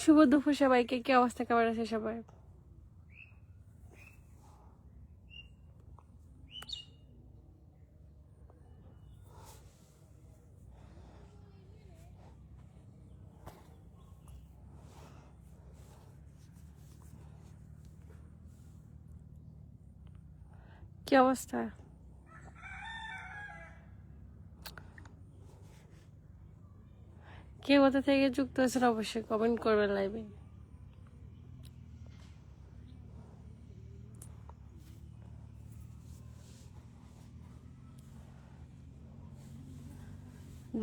শুভ দুপুর সবাইকে। কি অবস্থা? কেমন আছে সবাই? কি অবস্থা? কে কোথা থেকে যুক্ত আছেন অবশ্যই কমেন্ট করবেন লাইভে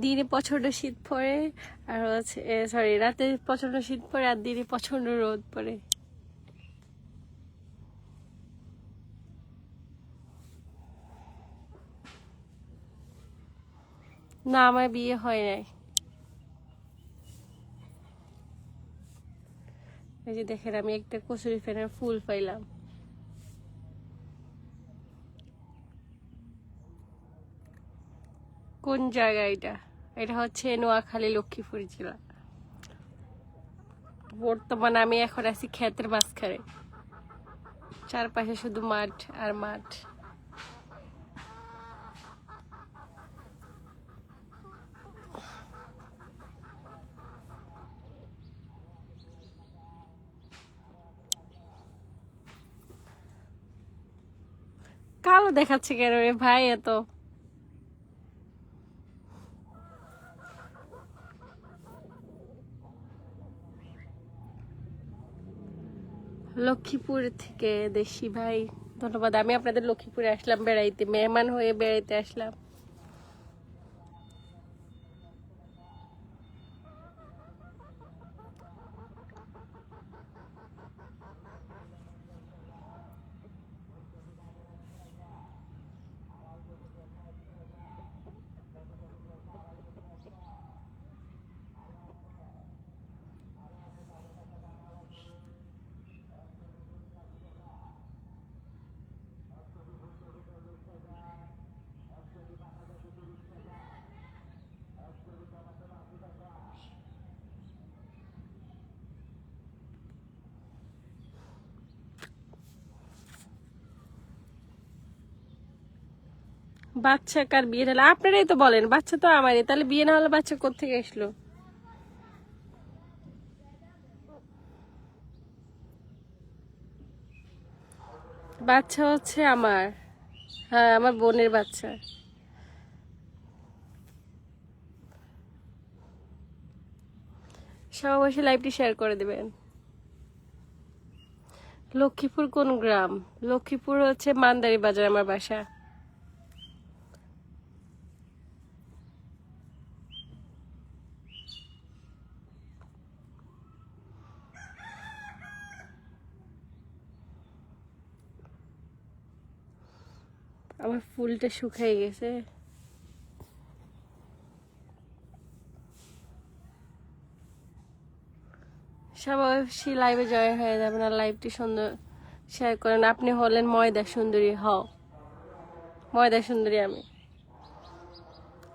দিনে প্রচণ্ড শীত পড়ে, আর হচ্ছে সরি রাতে প্রচণ্ড শীত পড়ে, আর দিনে প্রচণ্ড রোদ পড়ে। না, আমার বিয়ে হয় নাই। এই যে দেখেন, আমি একটা কচুরি ফ্যানের ফুল পাইলাম। কোন জায়গা এটা? এটা হচ্ছে নোয়াখালী লক্ষ্মীপুর জেলা। বর্তমানে আমি এখন আছি ক্ষেতের মাঝখানে। চারপাশে শুধু মাঠ আর মাঠ। কালো দেখাচ্ছে কেন রে ভাই এত? লক্ষ্মীপুর থেকে দেশি ভাই। ধন্যবাদ, আমি আপনাদের লক্ষ্মীপুরে আসলাম, বেড়াইতে, মেহমান হয়ে বেড়াইতে আসলাম। বাচ্চা কার বিয়ে হলো আপনারাই তো বলেন, বাচ্চা তো আমারই, তাহলে বিয়ে না হলে বাচ্চা কোথেকে আসলো? বাচ্চা হচ্ছে আমার হ্যাঁ আমার বোনের বাচ্চা। সবাই লাইভটি শেয়ার করে দেবেন। লক্ষ্মীপুর কোন গ্রাম? লক্ষ্মীপুর হচ্ছে মান্দারি বাজার আমার বাসা। আমার ফুলটা শুকাই গেছে। সবাই লাইভে জয়েন হয়ে যাবেন আর লাইভটি সুন্দর শেয়ার করেন। আপনি হলেন ময়দা সুন্দরী, হও। ময়দা সুন্দরী আমি।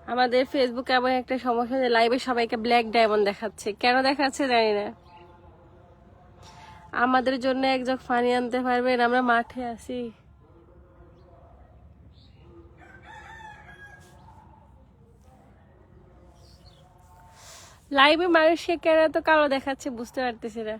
আমাদের ফেসবুকে এমন একটা সমস্যা যে লাইভে সবাইকে ব্ল্যাক ডায়মন্ড দেখাচ্ছে। কেন দেখাচ্ছে জানি না। আমাদের জন্য একজন ফানি আনতে পারবেন, আমরা মাঠে আছি। লাইভে মানুষকে কেন তো কালো দেখাচ্ছে বুঝতে পারতেছি না।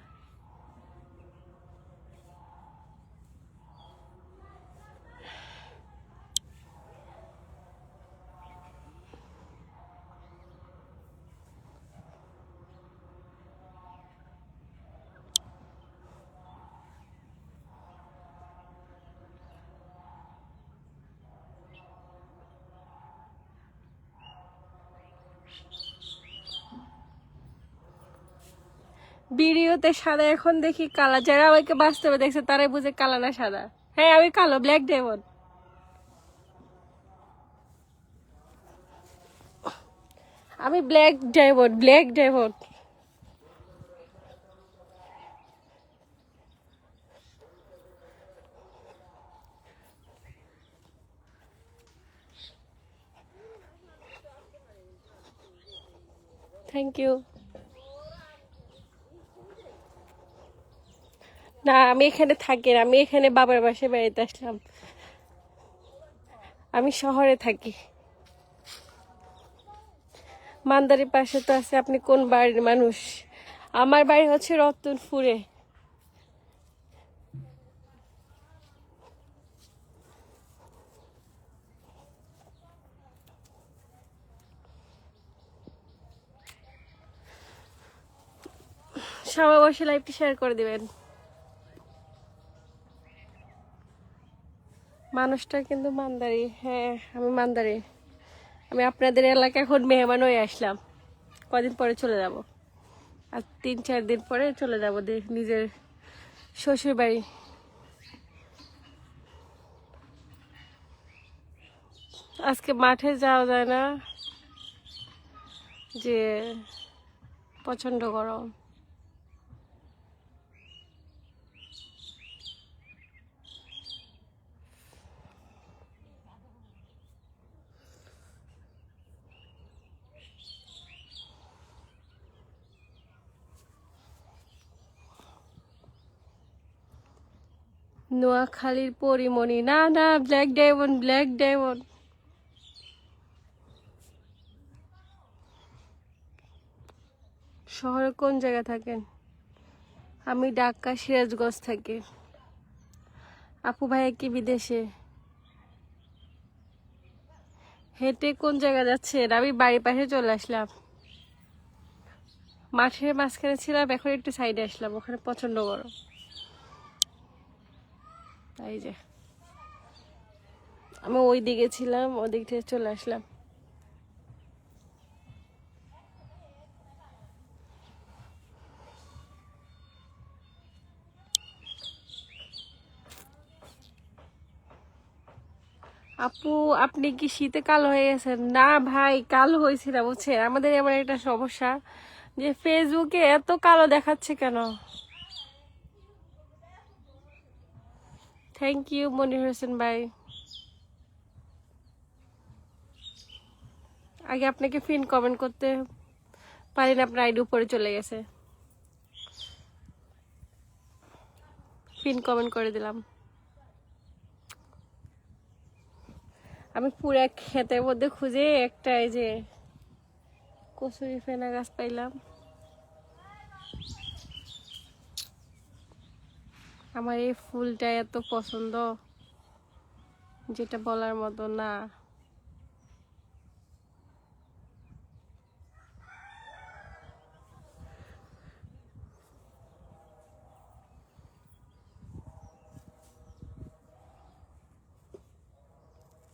ভিডিওতে সাদা, এখন দেখি কালা। যারা আমাকে বাস্তবে দেখছে, তারাই বুঝে কালা না সাদা। হ্যাঁ আমি কালো ব্ল্যাক ডেমন আমি black diamond black diamond thank you না, আমি এখানে থাকি না, আমি এখানে বাবার বাসায় বেড়াতে আসলাম। আমি শহরে থাকি। মান্দারির পাশে তো আছে, আপনি কোন বাড়ির মানুষ? আমার বাড়ি হচ্ছে রতনপুরে। সবাই বসে লাইভটি শেয়ার করে দিবেন। মানুষটা কিন্তু মান্দারি। হ্যাঁ আমি মান্দারি। আমি আপনাদের এলাকায় এখন মেহমান হয়ে আসলাম। কদিন পরে চলে যাব। আর তিন, চার দিন পরে চলে যাব নিজের শ্বশুর বাড়ি আজকে মাঠে যাওয়া যায় না যে প্রচণ্ড গরম। নোয়াখালীর পরিমণি। না না ব্ল্যাক ডায়মন্ড ব্ল্যাক ডায়মন্ড শহরে কোন জায়গায় থাকেন? আমি ঢাকা, সিরাজগঞ্জ থাকি। আপু ভাইয়া কি বিদেশে? হেঁটে কোন জায়গা যাচ্ছেন? আমি বাড়ির পাশে চলে আসলাম। মাঠের মাঝখানে ছিলাম, এখন একটু সাইডে আসলাম, ওখানে প্রচণ্ড গরম। এই যে। আমি ওই দিকে ছিলাম ওই দিক থেকে চলে আসলাম। আপু, আপনি কি শীতে কালো হয়ে গেছেন? না ভাই, কালো হয়েছি না, বুঝছেন? আমাদের এমন একটা সমস্যা যে ফেসবুকে এত কালো দেখাচ্ছে কেন? থ্যাংক ইউ মনির হোসেন ভাই আগে আপনাকে ফিন কমেন্ট করতে পারি না আপনার আইডি উপরে চলে গেছে। ফিন কমেন্ট করে দিলাম। আমি পুরা ক্ষেতের মধ্যে খুঁজে একটা এই যে কচুরি ফেনা গাছ পাইলাম। আমার এই ফুলটা এত পছন্দ, যেটা বলার মতো না।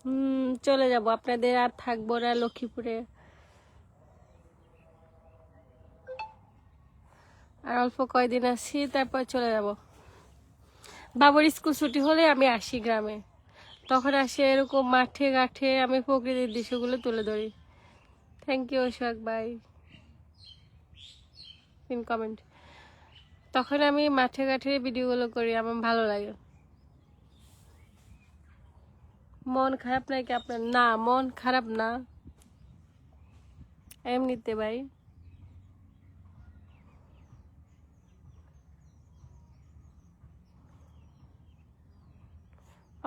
হুম, চলে যাব। আপনাদের আর থাকব না লক্ষ্মীপুরে। আর অল্প কয়দিন আসি তারপর চলে যাব। বাবুর স্কুল ছুটি হলে আমি আসি গ্রামে। তখন আসি এরকম মাঠে ঘাটে আমি প্রকৃতির দৃশ্যগুলো তুলে ধরি। থ্যাংক ইউ সোহাগ ভাই। ইন কমেন্ট তখন আমি মাঠে ঘাটে ভিডিওগুলো করি, আমার ভালো লাগে। মন খারাপ নাকি আপনার? না, মন খারাপ না। এমনিতে ভাই।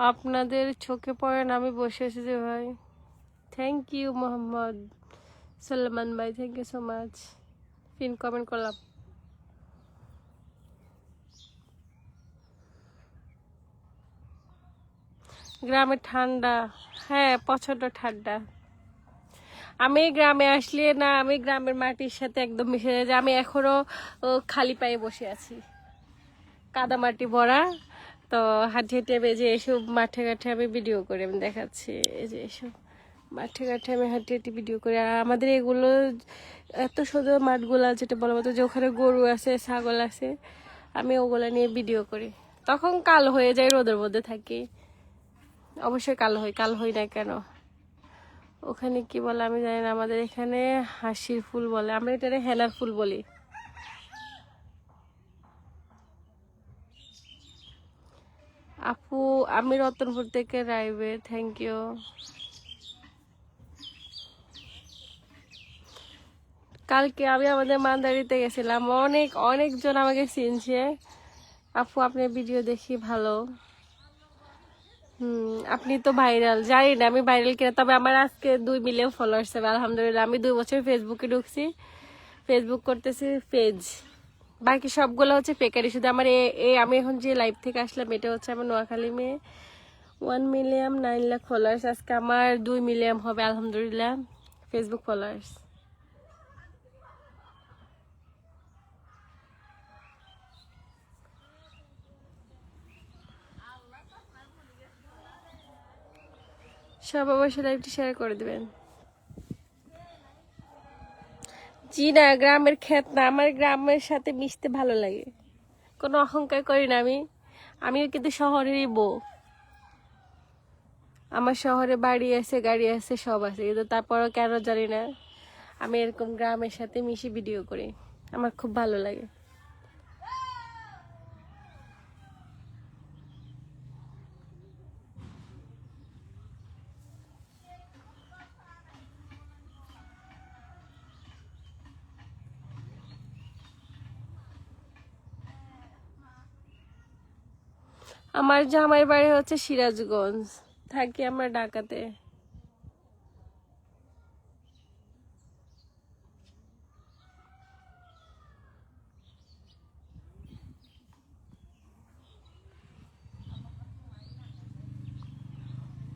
আপনাদের চোখে পড়েন আমি বসে আছি যে ভাই। থ্যাংক ইউ মোহাম্মদ সালমান ভাই thank you so much pin comment করলাম। গ্রামে ঠান্ডা। হ্যাঁ প্রচণ্ড ঠান্ডা। আমি গ্রামে আসলে না আমি গ্রামের মাটির সাথে একদম মিশে যাই আমি এখনও ও, খালি পায়ে বসে আছি। কাদা মাটি ভরা। তো হাঁটি হাঁটি আমি যে এসব মাঠে ঘাটে আমি ভিডিও করে আমি দেখাচ্ছি। এই যে এসব মাঠে ঘাটে আমি হাঁটি হাঁটি ভিডিও করি। আর আমাদের এগুলো এত সুন্দর মাঠগুলা যেটা বলা মতো যে ওখানে গরু আছে, ছাগল আছে, আমি ওগুলো নিয়ে ভিডিও করি। তখন কালো হয়ে যায়, রোদের মধ্যে থাকি। অবশ্যই কালো হই কাল হই না কেন? ওখানে কি বলে আমি জানি না, আমাদের এখানে হাসির ফুল বলে, আমরা এটারে হেনার ফুল বলি। আপু, আমি রতনপুর থেকে রাইবে থ্যাংক ইউ কালকে আমি আমাদের মান্দারিতে গেছিলাম, অনেক, অনেকজন আমাকে চিনছে। আপু আপনার ভিডিও দেখি ভালো। হুম, আপনি তো ভাইরাল জানি না, আমি ভাইরাল কিনা, তবে আমার আজকে দুই মিলিয়ন ফলোয়ার্স হবে আলহামদুলিল্লাহ, আমি দুই বছর ফেসবুকে ঢুকছি। ফেসবুক করতেছি পেজ বাকি সবগুলো হচ্ছে পেকারি শুধু আমার এ এ, আমি এখন যে লাইভ থেকে আসলাম, এটা হচ্ছে আমার নোয়াখালী মেয়ে। One million nine lakh followers আজকে আমার দুই মিলিয়ন হবে, আলহামদুলিল্লাহ। ফেসবুক ফলোয়ার্স সব অবশ্যই লাইভটি শেয়ার করে দেবেন। জি না গ্রামের ক্ষেত না আমার গ্রামের সাথে মিশতে ভালো লাগে। কোনো অহংকার করি না আমি। আমিও কিন্তু শহরেরই বউ। আমার শহরে বাড়ি আছে, গাড়ি আছে, সব আছে। কিন্তু তারপরও কেন জানি না। আমি এরকম গ্রামের সাথে মিশে ভিডিও করি। আমার খুব ভালো লাগে। আমার জামাই বাড়ি হচ্ছে সিরাজগঞ্জ। থাকি আমরা ঢাকাতে।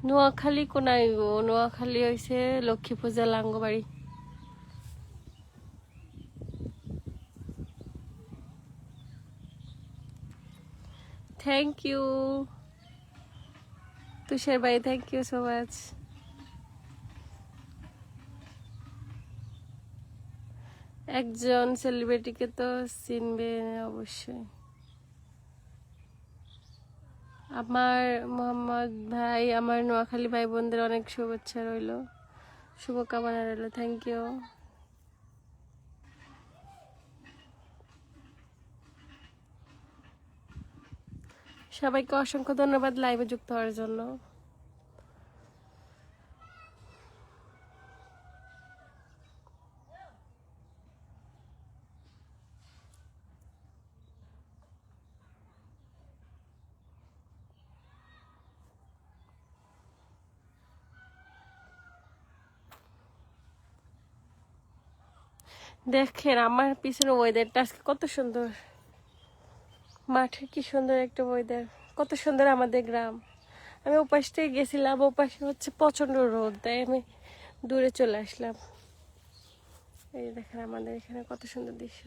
নোয়াখালী কোনায় গো? নোয়াখালী হয়েছে লক্ষ্মী পূজা লাঙ্গবাড়ি। থ্যাংক ইউ তুষার ভাই থ্যাংক ইউ সো মাচ একজন সেলিব্রিটিকে তো চিনবে অবশ্যই। আমার মোহাম্মদ ভাই, আমার নোয়াখালী ভাই বোনদের অনেক শুভেচ্ছা রইল। শুভকামনা রইল থ্যাংক ইউ সবাইকে অসংখ্য ধন্যবাদ লাইভে যুক্ত হওয়ার জন্য। দেখেন আমার পিছনে ওয়েদারটা আজকে কত সুন্দর। মাঠে কি সুন্দর একটা ওয়েদার কত সুন্দর আমাদের গ্রাম। আমি ওপাশ গেছিলাম ওপাশে হচ্ছে প্রচণ্ড রোদ, তাই আমি দূরে চলে আসলাম। এই দেখেন আমাদের এখানে কত সুন্দর দৃশ্য।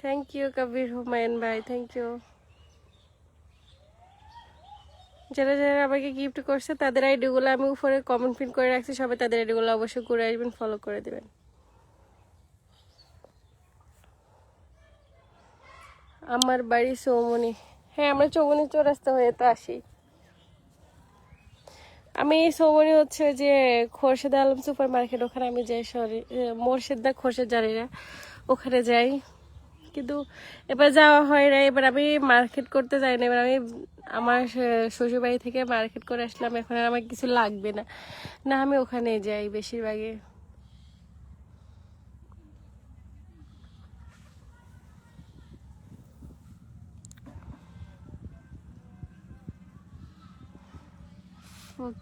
থ্যাংক ইউ কবির হুমায়ুন ভাই থ্যাংক ইউ যারা যারা আমাকে গিফট করছে, তাদের আইডিগুলো আমি উপরে কমেন্ট পিন করে রাখছি, সবাই তাদের আইডিগুলো অবশ্যই ঘুরে আসবেন ফলো করে দেবেন। আমার বাড়ি চৌমনি হ্যাঁ আমরা চৌমনি চৌরাস্তা হয়ে তো আসি। আমি সৌমনি হচ্ছে যে খোরশেদ আলম সুপার মার্কেট ওখানে আমি যাই, সরি মোরশেদা খোরশেদ জানিরা ওখানে যাই। কিন্তু এবার যাওয়া হয় না এবার আমি মার্কেট করতে যাই না, এবার আমি আমার শ্বশুরবাড়ি থেকে মার্কেট করে আসলাম, এখন আর আমার কিছু লাগবে না। না, আমি ওখানে যাই বেশিরভাগই।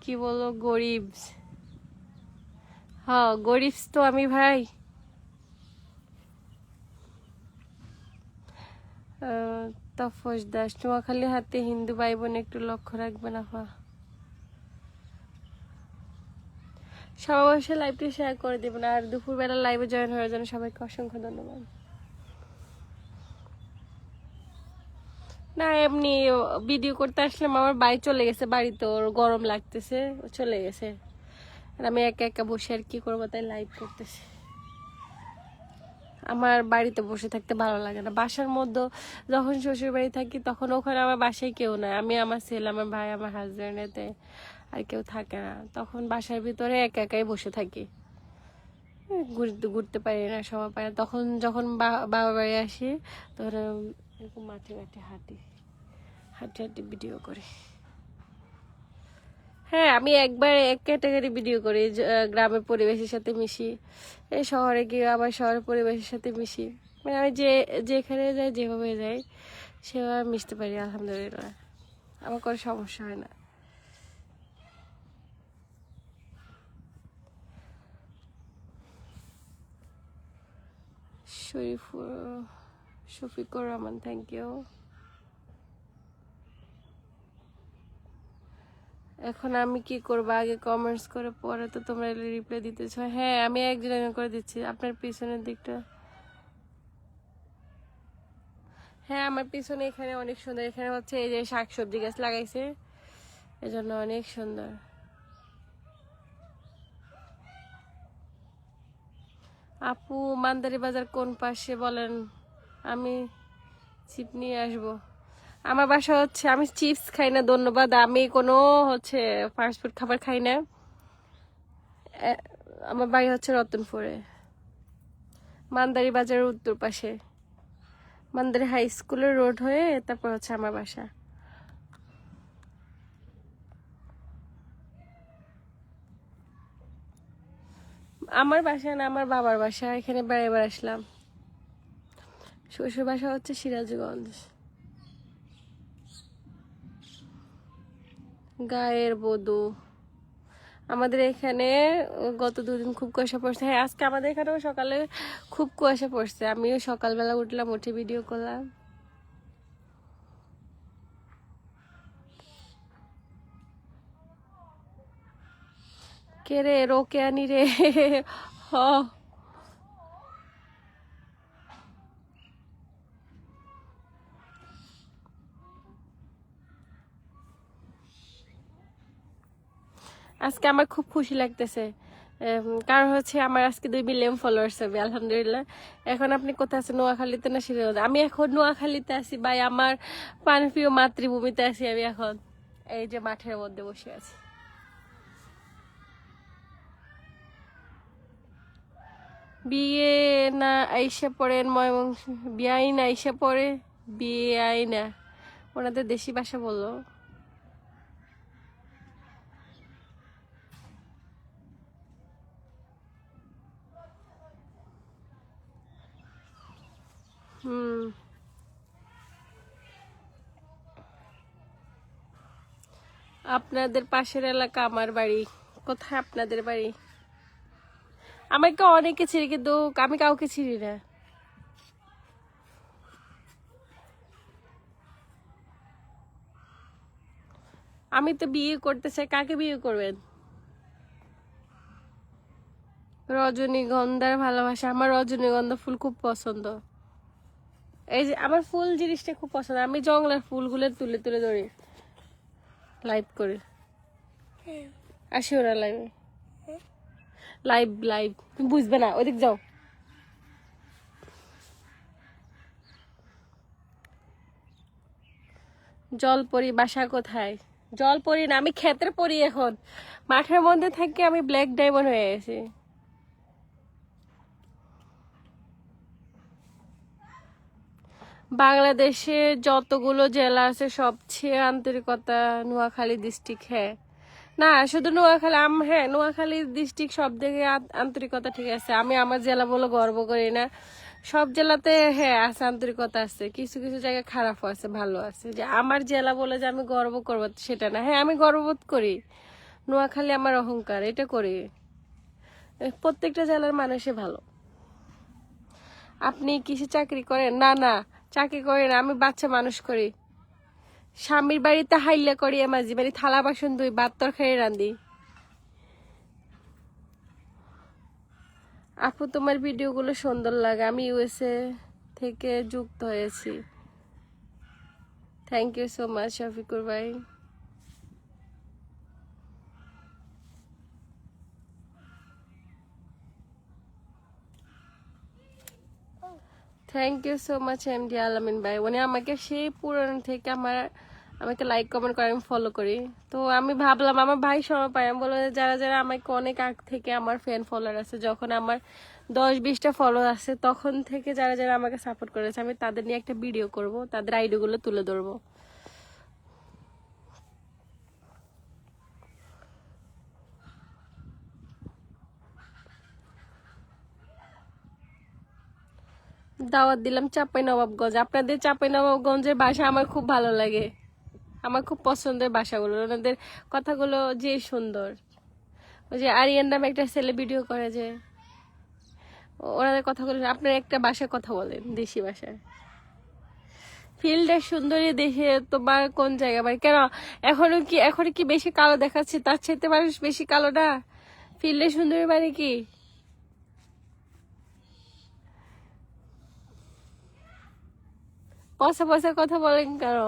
কি বলো গরিব। হ্যাঁ গরিব তো আমি ভাই। তাপস দাস, নোয়াখালী হাতে হিন্দু ভাই বোন একটু লক্ষ্য রাখবেন আপা। সব অবশ্যই লাইভটি শেয়ার করে দেবেন আর দুপুরবেলা লাইভে জয়েন হওয়ার জন্য সবাইকে অসংখ্য ধন্যবাদ। না, এমনি ভিডিও করতে আসলাম, আমার বাড়ি চলে গেছে বাড়িতে, ওর গরম লাগতেছে, ও চলে গেছে। আর আমি একা একা বসে আর কি করব তাই লাইভ করতেছি। আমার বাড়িতে বসে থাকতে ভালো লাগে না। বাসার মধ্যে যখন শ্বশুর বাড়ি থাকি, তখন ওখানে আমার বাসায় কেউ নাই। আমি, আমার ছেলে, আমার ভাই, আমার হাজব্যান্ড এতে আর কেউ থাকে না। তখন বাসার ভিতরে একা একাই বসে থাকি। ঘুরতে ঘুরতে পারি না, সময় পাই না। তখন যখন বাবা বাড়ি আসি, তখন এরকম মাঠে মাঠে হাঁটি হাঁটি হাঁটি ভিডিও করি। হ্যাঁ আমি একবার এক ক্যাটাগরি ভিডিও করি গ্রামের পরিবেশের সাথে মিশি এই শহরে গিয়ে আবার শহরের পরিবেশের সাথে মিশি। মানে আমি যে, যেখানে যাই, যেভাবে যাই, সেভাবে মিশতে পারি, আলহামদুলিল্লাহ। আমার কোনো সমস্যা হয় না। শরীফুর শফিকুর রহমান থ্যাংক ইউ এখন আমি কি করব? আগে কমেন্টস করে, পরে তো তোমরা রিপ্লাই দিতেছ হ্যাঁ আমি একজন একজন করে দিচ্ছি। আপনার পিছনের দিকটা। হ্যাঁ আমার পিছনে এখানে অনেক সুন্দর। এখানে হচ্ছে এই যে শাকসবজি গাছ লাগাইছে। এজন্য অনেক সুন্দর। আপু মান্দারি বাজার কোন পাশে বলেন? আমি চিপ নিয়ে আসব। আমার বাসা হচ্ছে, আমি চিপস খাই না, ধন্যবাদ। আমি কোনো হচ্ছে ফাস্টফুড খাবার খাই না। আমার বাড়ি হচ্ছে রতনপুরে। মান্দারি বাজারের উত্তর পাশে। মান্দারি হাই স্কুলের রোড হয়ে তারপর হচ্ছে আমার বাসা। আমার বাসা না, আমার বাবার বাসা। এখানে বেড়াবার আসলাম। শ্বশুর বাসা হচ্ছে সিরাজগঞ্জ। গায়ের বধু। আমাদের এখানে গত দুদিন খুব কুয়াশা পড়ছে। হ্যাঁ আজকে আমাদের এখানেও সকালে খুব কুয়াশা পড়ছে। আমিও সকালবেলা উঠলাম, উঠে ভিডিও করলাম। কে রে রোকে আনি রে? হ। আজকে আমার খুব খুশি লাগতেছে। কারণ হচ্ছে আমার আজকে দুই মিলিয়ন ফলোয়ার্স হবে, আলহামদুলিল্লাহ। এখন আপনি কোথায় আছেন? নোয়াখালীতে না সিরাজ আমি এখন নোয়াখালীতে আছি ভাই, আমার প্রাণপ্রিয় মাতৃভূমিতে আছি আমি এখন। এই যে মাঠের মধ্যে বসে আছি। বিয়ে না আইসা পড়েন ময়মংস বিয়াই না আইসা পড়ে? বিয়ে আই না ওনাদের দেশি ভাষা বলল। হুম। আপনাদের পাশের এলাকা আমার বাড়ি। কোথায় আপনাদের বাড়ি? আমাকে অনেকে ছিঁড়ি কিন্তু আমি কাউকে ছিঁড়ি না। আমি তো বিয়ে করতে চাই, কাকে বিয়ে করবেন? রজনীগন্ধার ভালোবাসা। আমার রজনীগন্ধা ফুল খুব পছন্দ। এই যে আমার ফুল জিনিসটা খুব পছন্দ। আমি জঙ্গলের ফুলগুলো তুলে তুলে ধরি। লাইভ করি। আসি ওরা লাইভে লাইভ লাইভ তুমি বুঝবে না, ওদিক যাও। জল পরি, বাসা কোথায়? জল পরি না, আমি ক্ষেতের পরি এখন। মাঠের মধ্যে থাকি আমি ব্ল্যাক ডায়মন্ড হয়ে গেছি। বাংলাদেশে যতগুলো জেলা আছে, সবচেয়ে আন্তরিকতা নোয়াখালী ডিস্ট্রিক্ট হ্যাঁ। না, শুধু নোয়াখালী, আম হ্যাঁ নোয়াখালী ডিস্ট্রিক্ট সব দিকে আন্তরিকতা ঠিক আছে। আমি আমার জেলা বলে গর্ব করি না। সব জেলাতে হ্যাঁ আছে, আন্তরিকতা আছে। কিছু কিছু জায়গায় খারাপ আছে, ভালো আছে। যে আমার জেলা বলে যে আমি গর্ব করব, সেটা না। হ্যাঁ আমি গর্ববোধ করি। নোয়াখালী আমার অহংকার, এটা করি। প্রত্যেকটা জেলার মানুষই ভালো। আপনি কিসে চাকরি করেন? না না চাকরি করি না, আমি বাচ্চা মানুষ করি। স্বামীর বাড়িতে হাইলে করি মাঝি বাড়ি থালা বাসন দুই ভাত তরকারি রাঁধি। আপু, তোমার ভিডিওগুলো সুন্দর লাগে, আমি ইউএসএ থেকে যুক্ত হয়েছি। Thank you so much Shafiqur ভাই। Thank you so much M D Alamin ভাই উনি আমাকে সেই পুরনো থেকে আমার, আমাকে লাইক কমেন্ট করে আমি ফলো করি। তো আমি ভাবলাম, আমার ভাই সময় পাই, আমি বললাম যে যারা যারা আমাকে অনেক আগ থেকে আমার ফ্যান ফলোয়ার আছে, যখন আমার দশ, বিশটা ফলো আছে, তখন থেকে যারা যারা আমাকে সাপোর্ট করেছে, আমি তাদের নিয়ে একটা ভিডিও করব, তাদের আইডিগুলো তুলে ধরবো। দাওয়াত দিলাম চাপাই নবাবগঞ্জ। আপনাদের চাপাই নবাবগঞ্জের ভাষা আমার খুব ভালো লাগে। আমার খুব পছন্দের বাসাগুলো। ওনাদের কথাগুলো যে সুন্দর। ওই যে আরিয়ান নামে একটা ছেলে ভিডিও করে যে, ওনাদের কথাগুলো আপনার একটা ভাষায় কথা বলেন, দেশি ভাষায় ফিল্ডের সুন্দরী দেখে তোমার কোন জায়গা? মানে কেন, এখনও কি, এখন কি বেশি কালো দেখাচ্ছে? তার চাইতে মানুষ বেশি কালো না? ফিল্ডের সুন্দরী মানে কি? পয়সা পয়সা কথা বলেন কেন?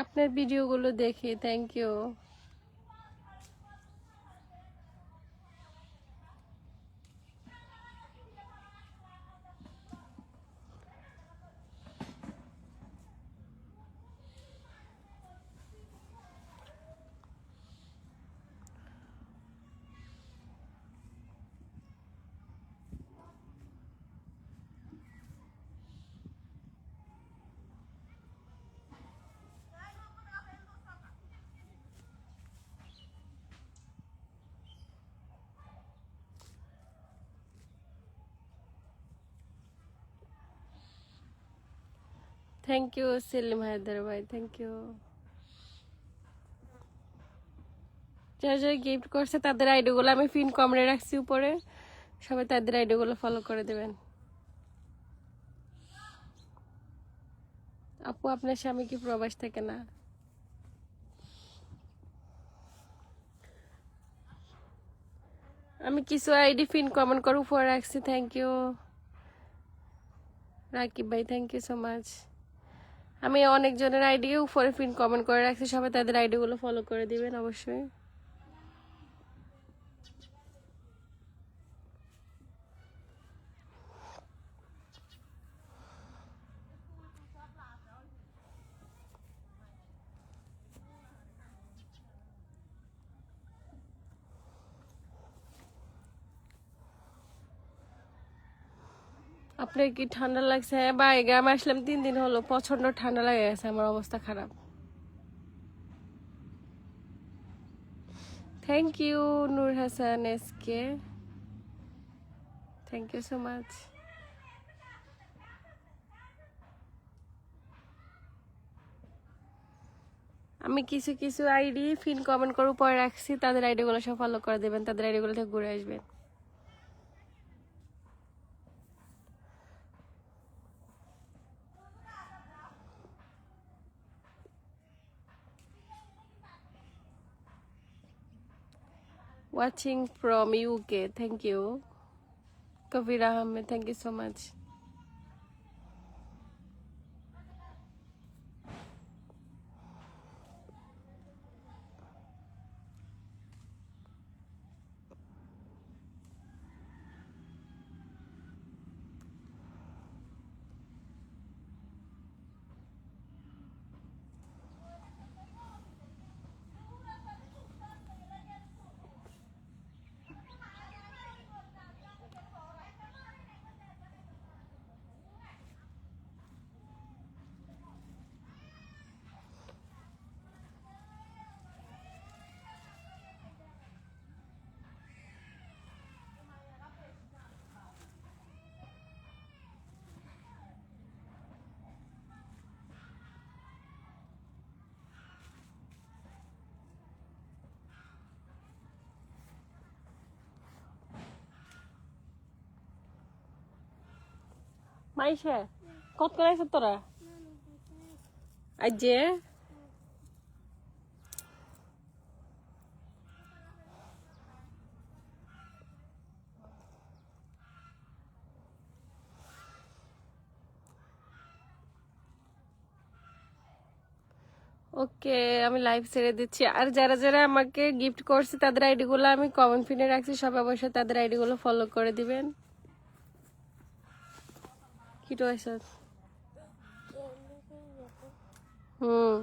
আপনার ভিডিওগুলো দেখি thank you thank you Selim Haider ভাই থ্যাংক ইউ যারা যারা গিফট করছে, তাদের আইডিগুলো আমি পিন কমরে রাখছি উপরে। সবাই তাদের আইডিগুলো ফলো করে দেবেন। আপু, আপনার স্বামী কি প্রবাস থাকে না? আমি কিছু আইডি পিন কমেন্ট করে উপরে রাখছি। থ্যাংক ইউ রাকিব ভাই থ্যাংক ইউ সো মাচ আমি অনেকজনের আইডিও উপরে পিন কমেন্ট করে রাখছি, সবাই তাদের আইডিগুলো ফলো করে দিবেন অবশ্যই। আপনার কি ঠান্ডা লাগছে? হ্যাঁ বা গ্রামে আসলাম, তিন দিন হলো প্রচণ্ড ঠান্ডা লেগে গেছে, আমার অবস্থা খারাপ। Thank you Noor Hasan SK thank you so much আমি কিছু কিছু আইডি ফিন কমেন্ট করে উপরে রাখছি, তাদের আইডিগুলো সব ফলো করে দেবেন, তাদের আইডিগুলো থেকে ঘুরে আসবেন। Watching from UK. Thank you. Kavira Ahmed, thank you so much. Maisha, কত করে তোরা? আজ ওকে, আমি লাইভ ছেড়ে দিচ্ছি। আর যারা যারা আমাকে গিফট করছে, তাদের আইডিগুলো আমি কমেন্ট ফিনে রাখছি, সবাই অবশ্যই তাদের আইডিগুলো ফলো করে দিবেন। কি হুম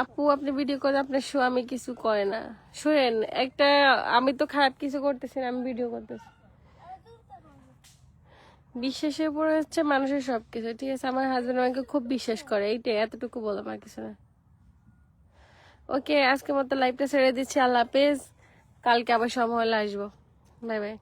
আপু, আপনি ভিডিও করে আপনার স্বামী কিছু করে না। শুনেন, একটা আমি তো খারাপ কিছু করতেছি না, আমি ভিডিও করতেছি। বিশ্বাসের উপরে হচ্ছে মানুষের সবকিছু, ঠিক আছে? আমার হাজবেন্ড আমাকে খুব বিশ্বাস করে, এইটাই, এতটুকু বলো আমার কিছু না। ওকে আজকের মতো লাইভটা ছেড়ে দিচ্ছি, আল্লাহ হাফেজ। কালকে আবার সময় হলে আসব। Bye bye